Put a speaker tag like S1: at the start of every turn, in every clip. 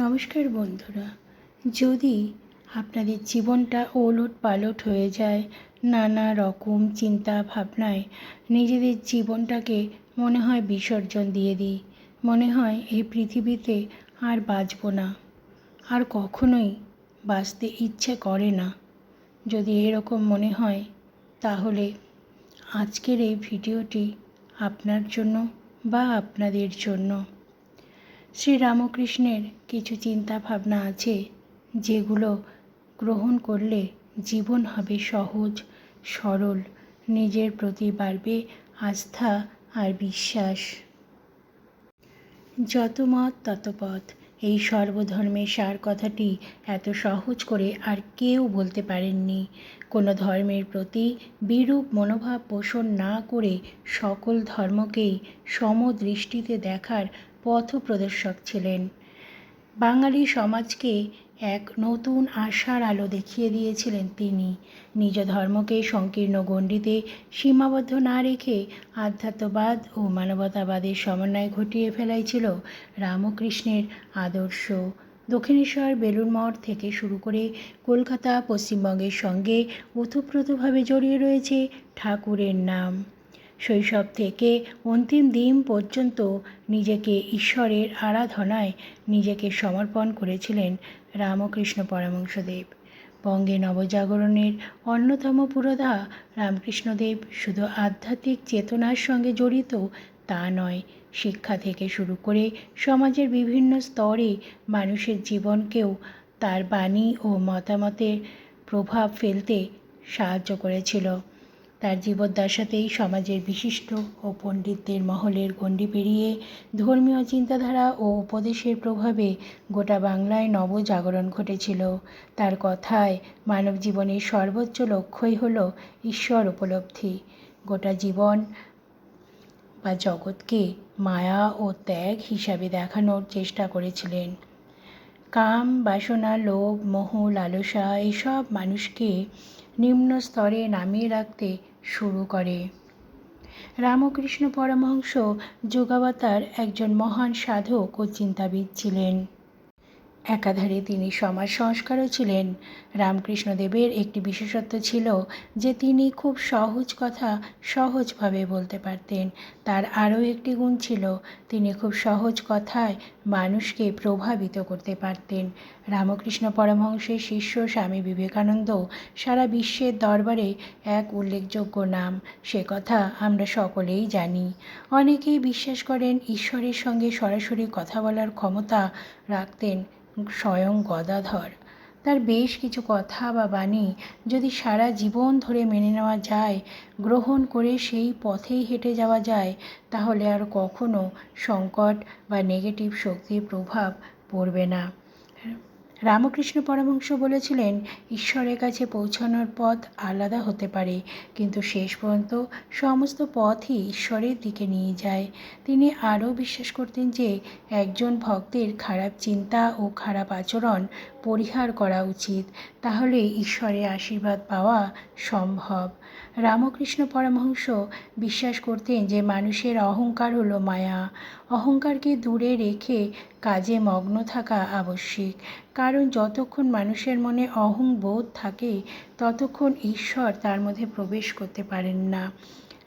S1: নমস্কার বন্ধুরা। যদি আপনাদের জীবনটা ওলট পালট হয়ে যায়, নানা রকম চিন্তা ভাবনায় নিজেদের জীবনটাকে মনে হয় বিসর্জন দিয়ে দিই, মনে হয় এই পৃথিবীতে আর বাঁচব না, আর কখনোই বাঁচতে ইচ্ছে করে না। যদি এরকম মনে হয়, তাহলে আজকের এই ভিডিওটি আপনার জন্য বা আপনাদের জন্য। শ্রীরামকৃষ্ণের কিছু চিন্তা ভাবনা আছে, যেগুলো গ্রহণ করলে জীবন হবে সহজ, সরল, নিজের প্রতি বাড়বে আস্থা আর বিশ্বাস। যত মত, তত পথ। এই সর্বধর্মের সার কথাটি এত সহজ করে আর কেউ বলতে পারেননি। কোনো ধর্মের প্রতি বিরূপ মনোভাব পোষণ না করে সকল ধর্মকেই সমদৃষ্টিতে দেখার পথপ্রদর্শক ছিলেন। বাঙালি সমাজকে এক নতুন আশার আলো দেখিয়ে দিয়েছিলেন তিনি। নিজ ধর্মকে সংকীর্ণ গণ্ডিতে সীমাবদ্ধ না রেখে আধ্যাত্মবাদ ও মানবতাবাদের সমন্বয় ঘটিয়ে ফেলাই ছিল রামকৃষ্ণের আদর্শ। দক্ষিণেশ্বর বেলুর মঠ থেকে শুরু করে কলকাতা পশ্চিমবঙ্গের সঙ্গে ওতপ্রোতভাবে জড়িয়ে রয়েছে ঠাকুরের নাম। শৈশব থেকে অন্তিম দিন পর্যন্ত নিজেকে ঈশ্বরের আরাধনায় নিজেকে সমর্পণ করেছিলেন রামকৃষ্ণ পরমংশদেব বঙ্গে নবজাগরণের অন্যতম পুরোধা রামকৃষ্ণদেব শুধু আধ্যাত্মিক চেতনার সঙ্গে জড়িত তা নয়, শিক্ষা থেকে শুরু করে সমাজের বিভিন্ন স্তরে মানুষের জীবনকেও তার বাণী ও মতামতের প্রভাব ফেলতে সাহায্য করেছিল। তার জীবদ্দশাতেই সমাজের বিশিষ্ট ও পণ্ডিতদের মহলের গণ্ডি পেরিয়ে ধর্মীয় চিন্তাধারা ও উপদেশের প্রভাবে গোটা বাংলায় নবজাগরণ ঘটেছিল। তার কথায় মানব জীবনের সর্বোচ্চ লক্ষ্যই হল ঈশ্বর উপলব্ধি। গোটা জীবন বা জগৎকে মায়া ও ত্যাগ হিসাবে দেখানোর চেষ্টা করেছিলেন। কাম, বাসনা, লোভ, মোহ, লালসা এসব মানুষকে নিম্ন স্তরে নামিয়ে রাখতে শুরু করে। রামকৃষ্ণ পরমহংস যোগাবতার একজন মহান সাধক ও চিন্তাবিদ ছিলেন। একাধারে তিনি সমাজ সংস্কারও ছিলেন। রামকৃষ্ণদেবের একটি বিশেষত্ব ছিল যে তিনি খুব সহজ কথা সহজভাবে বলতে পারতেন। তার আরও একটি গুণ ছিল, তিনি খুব সহজ কথায় মানুষকে প্রভাবিত করতে পারতেন। রামকৃষ্ণ পরমহংসের শিষ্য স্বামী বিবেকানন্দ সারা বিশ্বের দরবারে এক উল্লেখযোগ্য নাম। সে কথা আমরা সকলেই জানি। অনেকেই বিশ্বাস করেন ঈশ্বরের সঙ্গে সরাসরি কথা বলার ক্ষমতা রাখতেন স্বয়ং গদাধর। তার বেশ কিছু কথা বা বাণী যদি সারা জীবন ধরে মেনে নেওয়া যায়, গ্রহণ করে সেই পথেই হেঁটে যাওয়া যায়, তাহলে আর কখনো সংকট বা নেগেটিভ শক্তির প্রভাব পড়বে না। রামকৃষ্ণ পরমহংস বলেছিলেন, ঈশ্বরের কাছে পৌঁছানোর পথ আলাদা হতে পারে, কিন্তু শেষ পর্যন্ত সমস্ত পথই ঈশ্বরের দিকে নিয়ে যায়। তিনি আরও বিশ্বাস করতেন যে, একজন ভক্তের খারাপ চিন্তা ও খারাপ আচরণ পরিহার করা উচিত, তাহলে ঈশ্বরের আশীর্বাদ পাওয়া সম্ভব। রামকৃষ্ণ পরমহংস বিশ্বাস করতেন যে, মানুষের অহংকার হলো মায়া। অহংকারকে দূরে রেখে কাজে মগ্ন থাকা আবশ্যিক। কারণ যতক্ষণ মানুষের মনে অহং বোধ থাকে, ততক্ষণ ঈশ্বর তার মধ্যে প্রবেশ করতে পারেন না।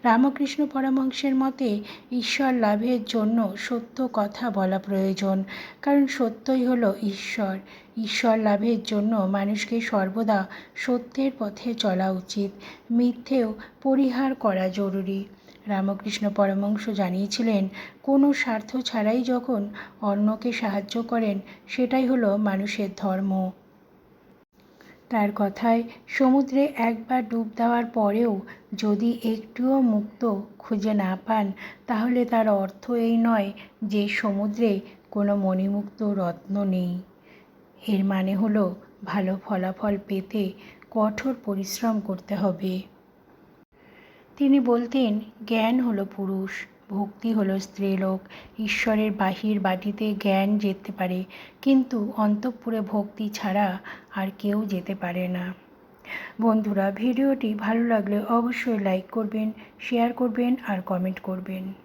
S1: রামকৃষ্ণ পরমহংসের মতে, ঈশ্বর লাভের জন্য সত্য কথা বলা প্রয়োজন। কারণ সত্যই হলো ঈশ্বর। ঈশ্বর লাভের জন্য মানুষকে সর্বদা সত্যের পথে চলা উচিত। মিথ্যেও পরিহার করা জরুরি। রামকৃষ্ণ পরমংশ জানিয়েছিলেন, কোনো স্বার্থ ছাড়াই যখন অন্যকে সাহায্য করেন, সেটাই হলো মানুষের ধর্ম। তার কথায় সমুদ্রে একবার ডুব দেওয়ার পরেও যদি একটুও মুক্ত খুঁজে না পান, তাহলে তার অর্থ এই নয় যে সমুদ্রে কোনো মণিমুক্ত রত্ন নেই। এর মানে হলো ভালো ফলাফল পেতে কঠোর পরিশ্রম করতে হবে। তিনি বলতেন, জ্ঞান হলো পুরুষ, ভক্তি হলো স্ত্রীলোক। ঈশ্বরের বাহির বাটিতে জ্ঞান যেতে পারে, কিন্তু অন্তঃপুরে ভক্তি ছাড়া আর কেউ যেতে পারে না। বন্ধুরা, ভিডিওটি ভালো লাগলে অবশ্যই লাইক করবেন শেয়ার করবেন আর কমেন্ট করবেন।